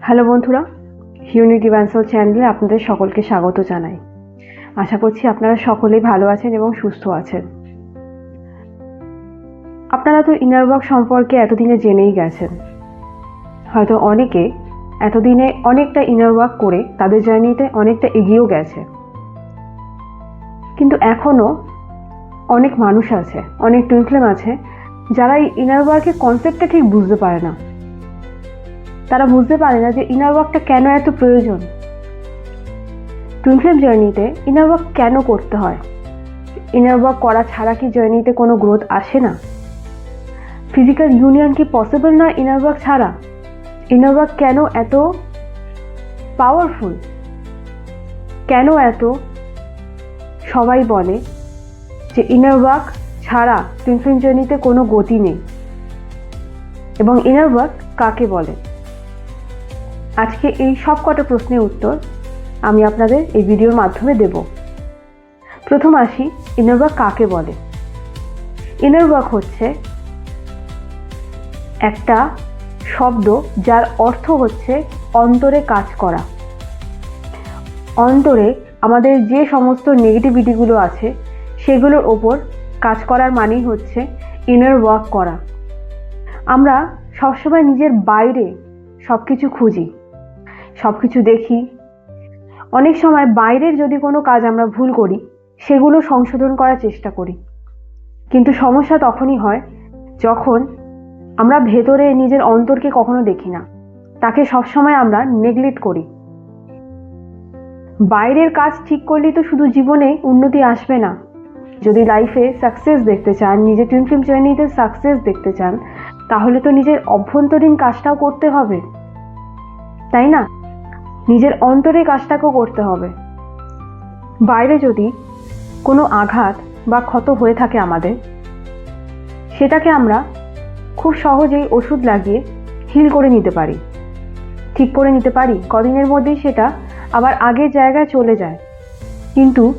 Hello বন্ধুরা unity ব্যান্সল চ্যানেলে আপনাদের সকলকে স্বাগত জানাই। আশা করছি আপনারা সকলেই ভালো আছেন এবং সুস্থ আছেন। আপনারা তো ইনার ওয়ার্ক সম্পর্কে এতদিনে জেনেই গেছেন। হয়তো অনেকে এতদিনে অনেকটা ইনার ওয়ার্ক করে তাদের জার্নিতে অনেকটা এগিয়েও গেছে। কিন্তু এখনও অনেক মানুষ আছে, অনেক টুইনফ্লেম আছে, যারা এই ইনার ওয়ার্কের কনসেপ্টটা ঠিক বুঝতে পারে না। তারা বুঝতে পারে না যে ইনার ওয়ার্কটা কেন এত প্রয়োজন। টুইন জার্নিতে ইনার ওয়ার্ক কেন করতে হয়? ইনার ওয়ার্ক করা ছাড়া কি জার্নিতে কোনো গ্রোথ আসে না? ফিজিক্যাল ইউনিয়ন কি পসিবল না ইনার ওয়ার্ক ছাড়া? ইনার ওয়ার্ক কেন এত পাওয়ারফুল কেন এত? সবাই বলে যে ইনার ওয়ার্ক ছাড়া টুইন জার্নিতে কোনো গতি নেই। এবং ইনার ওয়ার্ক কাকে বলে? আজকে এই সব কটা প্রশ্নের উত্তর আমি আপনাদের এই ভিডিওর মাধ্যমে দেব। প্রথম আসি ইনার ওয়ার্ক কাকে বলে? ইনার ওয়ার্ক হচ্ছে একটা শব্দ যার অর্থ হচ্ছে অন্তরে কাজ করা। অন্তরে আমাদের যে সমস্ত নেগেটিভিটিগুলো আছে, সেগুলোর ওপর কাজ করার মানেই হচ্ছে ইনার ওয়ার্ক করা। আমরা সবসময় নিজের বাইরে সব কিছু খুঁজি। সব কিছু দেখি। অনেক সময় বাইরের যদি কোনো কাজ আমরা ভুল করি, সেগুলো সংশোধন করার চেষ্টা করি। কিন্তু সমস্যা তখনই হয় যখন আমরা ভেতরে নিজের অন্তরকে কখনো দেখি না। তাকে সবসময় আমরা নেগলেক্ট করি। বাইরের কাজ ঠিক করলেই তো শুধু জীবনে উন্নতি আসবে না। যদি লাইফে সাকসেস দেখতে চান নিজের টুইন ফিল্ম জার্নিতে সাকসেস দেখতে চান, তাহলে তো নিজের অভ্যন্তরীণ কাজটাও করতে হবে। তাই না? নিজের অন্তরে কাজটাকেও করতে হবে। বাইরে যদি কোনো আঘাত বা ক্ষত হয়ে থাকে আমাদের, সেটাকে আমরা খুব সহজেই ওষুধ লাগিয়ে হিল করে নিতে পারি। ঠিক করে নিতে পারি। কদিনের মধ্যেই সেটা আবার আগের জায়গায় চলে যায়। কিন্তু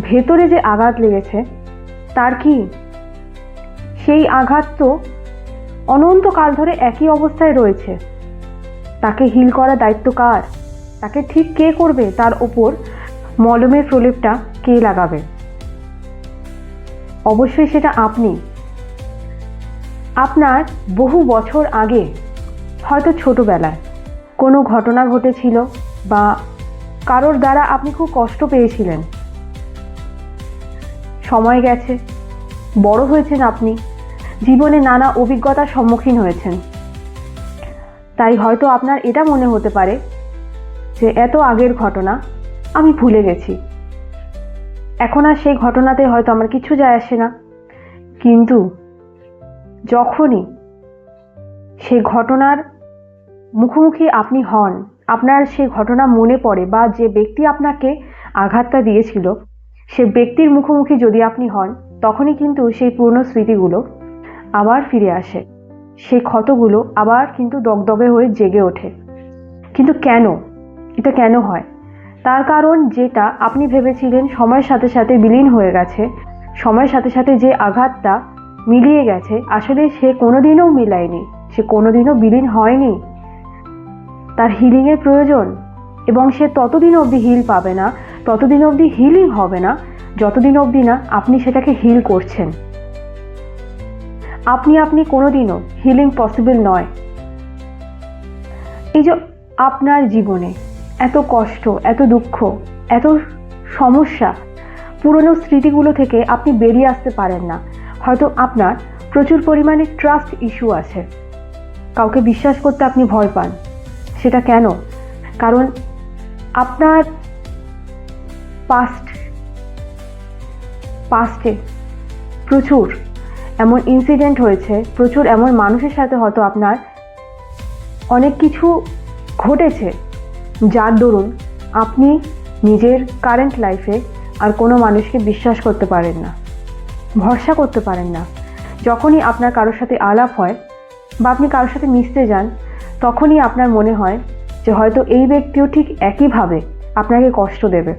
ভেতরে যে আঘাত লেগেছে, তার কি? সেই আঘাত তো অনন্তকাল ধরে একই অবস্থায় রয়েছে। তাকে হিল করার দায়িত্ব কার? তাকে ঠিক কে করবে তার ওপর মলমের প্রলেপটা কে লাগাবে? অবশ্যই সেটা আপনি। আপনার বহু বছর আগে, হয়তো ছোটবেলায়, কোনো ঘটনা ঘটেছিল বা কারোর দ্বারা আপনি খুব কষ্ট পেয়েছিলেন। সময় গেছে, বড় হয়েছেন আপনি, জীবনে নানা অভিজ্ঞতার সম্মুখীন হয়েছেন। তাই হয়তো আপনার এটা মনে হতে পারে যে এত আগের ঘটনা, আমি ভুলে গেছি। এখন আর সেই ঘটনাতে হয়তো আমার কিছু যায় আসে না। কিন্তু যখনই সেই ঘটনার মুখোমুখি আপনি হন, আপনার সেই ঘটনা মনে পড়ে বা যে ব্যক্তি আপনাকে আঘাতটা দিয়েছিল, সে ব্যক্তির মুখোমুখি যদি আপনি হন, তখনই কিন্তু সেই পুরনো স্মৃতিগুলো আবার ফিরে আসে। সেই ক্ষতগুলো আবার কিন্তু দগদগে হয়ে জেগে ওঠে। কিন্তু কেন? এটা কেন হয়? তার কারণ যেটা আপনি ভেবেছিলেন সময়ের সাথে সাথে বিলীন হয়ে গেছে, সময়ের সাথে সাথে যে আঘাতটা মিলিয়ে গেছে, আসলে সে কোনোদিনও মিলায়নি, সে কোনোদিনও বিলীন হয়নি। তার হিলিংয়ের প্রয়োজন এবং সে ততদিন অবধি হিল পাবে না, ততদিন অবধি হিলিং হবে না, যতদিন অবধি না আপনি সেটাকে হিল করছেন। আপনি আপনি কোনোদিনও হিলিং পসিবল নয়। এই যে আপনার জীবনে এত কষ্ট, এত দুঃখ, এত সমস্যা, পুরনো স্মৃতিগুলো থেকে আপনি বেরিয়ে আসতে পারেন না। হয়তো আপনার প্রচুর পরিমাণে ট্রাস্ট ইস্যু আছে। কাউকে বিশ্বাস করতে আপনি ভয় পান। সেটা কেন? কারণ আপনার পাস্ট পাস্টে প্রচুর এমন ইনসিডেন্ট হয়েছে, প্রচুর এমন মানুষের সাথে হয়তো আপনার অনেক কিছু ঘটেছে। যার দরুন আপনি নিজের কারেন্ট লাইফে আর কোনো মানুষকে বিশ্বাস করতে পারেন না, ভরসা করতে পারেন না। যখনই আপনার কারোর সাথে আলাপ হয় বা আপনি কারোর সাথে মিশতে যান, তখনই আপনার মনে হয় যে হয়তো এই ব্যক্তিও ঠিক একইভাবে আপনাকে কষ্ট দেবে।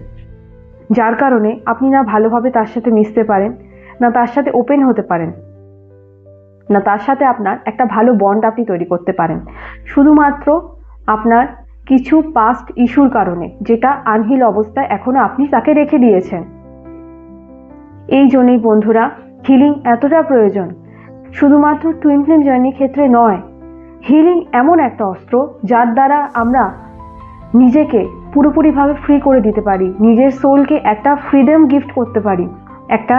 যার কারণে আপনি না ভালোভাবে তার সাথে মিশতে পারেন, না তার সাথে ওপেন হতে পারেন, না তার সাথে আপনার একটা ভালো বন্ড আপনি তৈরি করতে পারেন। শুধুমাত্র আপনার কিছু পাস্ট ইস্যুর কারণে, যেটা আনহিল অবস্থায় এখনও আপনি তাকে রেখে দিয়েছেন। এই জন্যই বন্ধুরা হিলিং এতটা প্রয়োজন। শুধুমাত্র টুইন ফ্লেম জার্নির ক্ষেত্রে নয় হিলিং এমন একটা অস্ত্র যার দ্বারা আমরা নিজেকে পুরোপুরিভাবে ফ্রি করে দিতে পারি, নিজের সোলকে একটা ফ্রিডম গিফট করতে পারি, একটা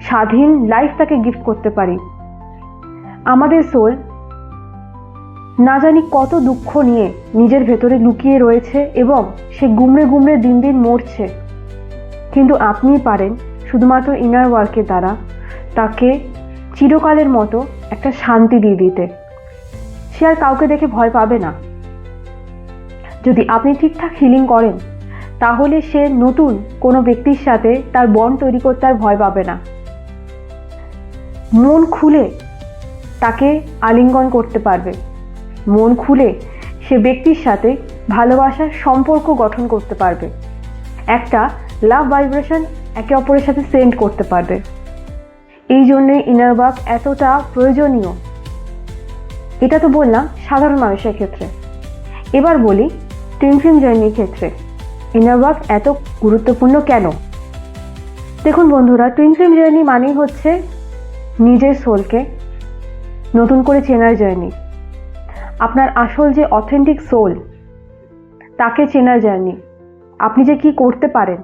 স্বাধীন লাইফ তাকে গিফট করতে পারি। আমাদের সোল না জানি কত দুঃখ নিয়ে নিজের ভেতরে লুকিয়ে রয়েছে এবং সে গুমড়ে গুমড়ে দিন দিন মরছে। কিন্তু আপনিই পারেন শুধুমাত্র ইনার ওয়ার্কের দ্বারা তাকে চিরকালের মতো একটা শান্তি দিয়ে দিতে। সে আর কাউকে দেখে ভয় পাবে না। যদি আপনি ঠিকঠাক হিলিং করেন, তাহলে সে নতুন কোনো ব্যক্তির সাথে তার বন তৈরি করতে আর ভয় পাবে না। মন খুলে তাকে আলিঙ্গন করতে পারবে। মন খুলে সে ব্যক্তির সাথে ভালোবাসার সম্পর্ক গঠন করতে পারবে। একটা লাভ ভাইব্রেশন একে অপরের সাথে সেন্ড করতে পারবে। এই জন্যে ইনার ওয়ার্ক এতটা প্রয়োজনীয়। এটা তো বললাম সাধারণ মানুষের ক্ষেত্রে। এবার বলি টুইন ফিল্ম জার্নির ক্ষেত্রে। ইনার ওয়ার্ক এত গুরুত্বপূর্ণ কেন? দেখুন বন্ধুরা টুইন ফিল্ম জার্নি মানেই হচ্ছে নিজের সোলকে নতুন করে চেনার জার্নি আপনার আসল যে অথেন্টিক সোল তাকে চেনার জার্নি আপনি যে কি করতে পারেন,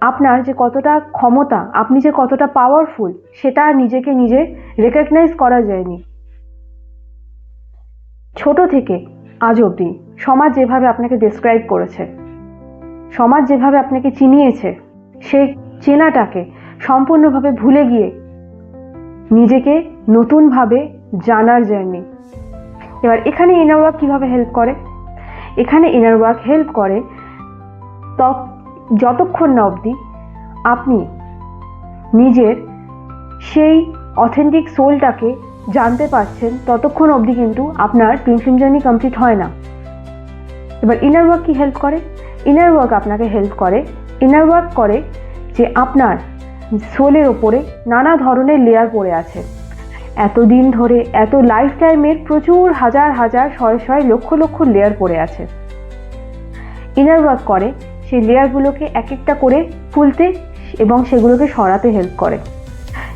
আপনার যে কতটা ক্ষমতা, আপনি যে কতটা পাওয়ারফুল সেটা নিজেকে নিজে রেকগনাইজ করা যায়নি। ছোট থেকে আজ অবধি সমাজ যেভাবে আপনাকে ডেসক্রাইব করেছে, সমাজ যেভাবে আপনাকে চিনিয়েছে, সেই চেনাটাকে সম্পূর্ণভাবে ভুলে গিয়ে নিজেকে নতুনভাবে জানার জার্নি এবার এখানে ইনার ওয়ার্ক কীভাবে হেল্প করে? এখানে ইনার ওয়ার্ক হেল্প করে যতক্ষণ না অবধি আপনি নিজের সেই অথেন্টিক সোলটাকে জানতে পারছেন, ততক্ষণ অবধি কিন্তু আপনার টুইনফিম জার্নি কমপ্লিট হয় না। এবার ইনার ওয়ার্ক কি হেল্প করে? ইনার ওয়ার্ক আপনাকে হেল্প করে ইনার ওয়ার্ক করে যে আপনার সোলের ওপরে নানা ধরনের লেয়ার পড়ে আছে। এতদিন ধরে এত লাইফ টাইমের প্রচুর হাজার হাজার শয়ে শয়ে লক্ষ লক্ষ লেয়ার পড়ে আছে। ইনার ওয়ার্ক করে, সেই লেয়ারগুলোকে এক একটা করে খুলতে এবং সেগুলোকে সরাতে হেল্প করে।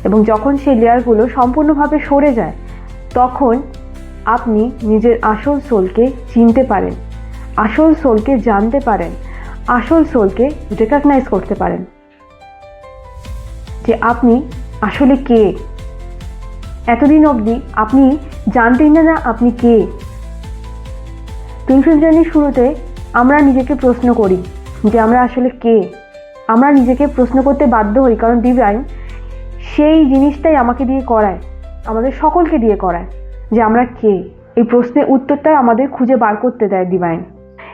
এবং যখন সেই লেয়ারগুলো সম্পূর্ণভাবে সরে যায়, তখন আপনি নিজের আসল সোলকে চিনতে পারেন, আসল সোলকে জানতে পারেন, আসল সোলকে রেকগনাইজ করতে পারেন। যে আপনি আসলে কে? এতদিন অবধি আপনি জানতেন না আপনি কে। টুইনফিল্ম জার্নির শুরুতে আমরা নিজেকে প্রশ্ন করি যে আমরা আসলে কে। আমরা নিজেকে প্রশ্ন করতে বাধ্য হই কারণ ডিভাইন সেই জিনিসটাই আমাকে দিয়ে করায়, আমাদের সকলকে দিয়ে করায় যে আমরা কে। এই প্রশ্নের উত্তরটাই আমাদের খুঁজে বার করতে দেয় ডিভাইন।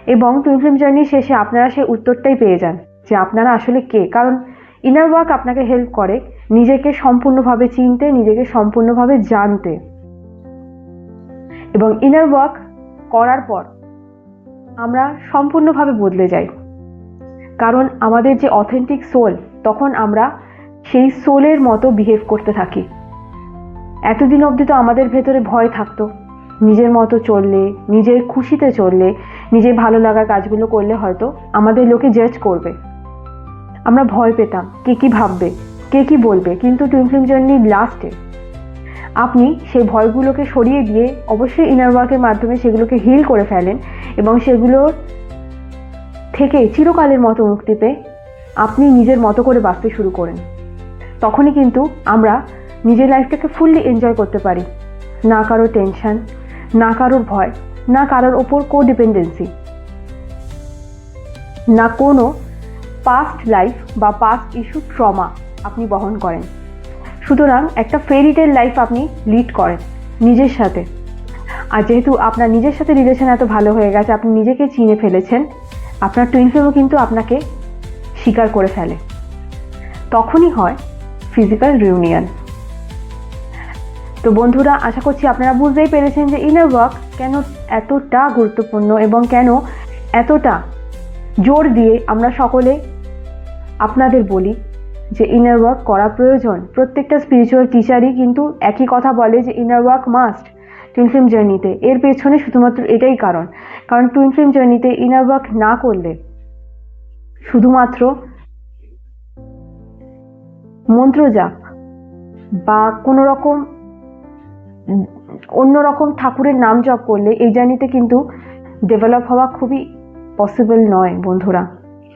এবং টুইনফিল্ম জার্নির শেষে আপনারা সেই উত্তরটাই পেয়ে যান যে আপনারা আসলে কে। কারণ ইনার ওয়ার্ক আপনাকে হেল্প করে নিজেকে সম্পূর্ণভাবে চিনতে, নিজেকে সম্পূর্ণভাবে জানতে। এবং ইনার ওয়ার্ক করার পর আমরা সম্পূর্ণভাবে বদলে যাই। কারণ আমাদের যে অথেন্টিক সোল তখন আমরা সেই সোলের মতো বিহেভ করতে থাকি। এতদিন অবধি তো আমাদের ভেতরে ভয় থাকতো। নিজের মতো চললে, নিজের খুশিতে চললে, নিজের ভালো লাগার কাজগুলো করলে হয়তো আমাদের লোকে জাজ করবে। আমরা ভয় পেতাম, কে কী ভাববে? কে কি বলবে? কিন্তু টুইন ফিল্ম লাস্টে আপনি সেই ভয়গুলোকে সরিয়ে দিয়ে অবশ্যই ইনার ওয়ার্কের মাধ্যমে সেগুলোকে হিল করে ফেলেন এবং সেগুলোর থেকে চিরকালের মতো মুক্তি পেয়ে আপনি নিজের মতো করে বাঁচতে শুরু করেন। তখনই কিন্তু আমরা নিজের লাইফটাকে ফুললি এনজয় করতে পারি। না কারোর টেনশন না কারোর ভয়, না কারোর ওপর কো ডিপেন্ডেন্সি না কোনো পাস্ট লাইফ বা পাস্ট ইস্যু ট্রমা আপনি বহন করেন। সুতরাং একটা ফেরিটেল লাইফ আপনি লিড করেন নিজের সাথে। আর যেহেতু আপনার নিজের সাথে রিলেশন এত ভালো হয়ে গেছে, আপনি নিজেকে চিনে ফেলেছেন, আপনার টুইন ফ্লেমও কিন্তু আপনাকে স্বীকার করে ফেলে। তখনই হয় ফিজিক্যাল রিউনিয়ন তো বন্ধুরা, আশা করছি আপনারা বুঝতেই পেরেছেন যে ইনার ওয়ার্ক কেন এতটা গুরুত্বপূর্ণ এবং কেন এতটা জোর দিয়ে আমরা সকলে আপনাদের বলি যে ইনার ওয়ার্ক করা প্রয়োজন। প্রত্যেকটা স্পিরিচুয়াল টিচারই কিন্তু একই কথা বলে যে inner work must twin flame জার্নিতে এর পেছনে শুধুমাত্র এটাই কারণ। কারণ টুইন ফ্লেম জার্নিতে ইনার ওয়ার্ক না করলে শুধুমাত্র মন্ত্র জাপ বা কোনো রকম, অন্য রকম ঠাকুরের নাম জপ করলে এই জার্নিতে কিন্তু ডেভেলপ হওয়া খুবই পসিবল নয় বন্ধুরা।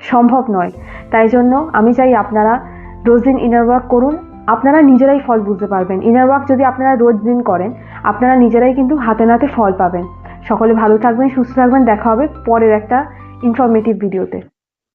সম্ভব নয়। তাই জন্য আমি চাই আপনারা রোজ দিন ইনার ওয়ার্ক করুন। আপনারা নিজেরাই ফল বুঝতে পারবেন। ইনার ওয়ার্ক যদি আপনারা রোজ দিন করেন, আপনারা নিজেরাই কিন্তু হাতে নাতে ফল পাবেন। সকলে ভালো থাকবেন, সুস্থ থাকবেন। দেখা হবে পরের একটা ইনফরমেটিভ ভিডিওতে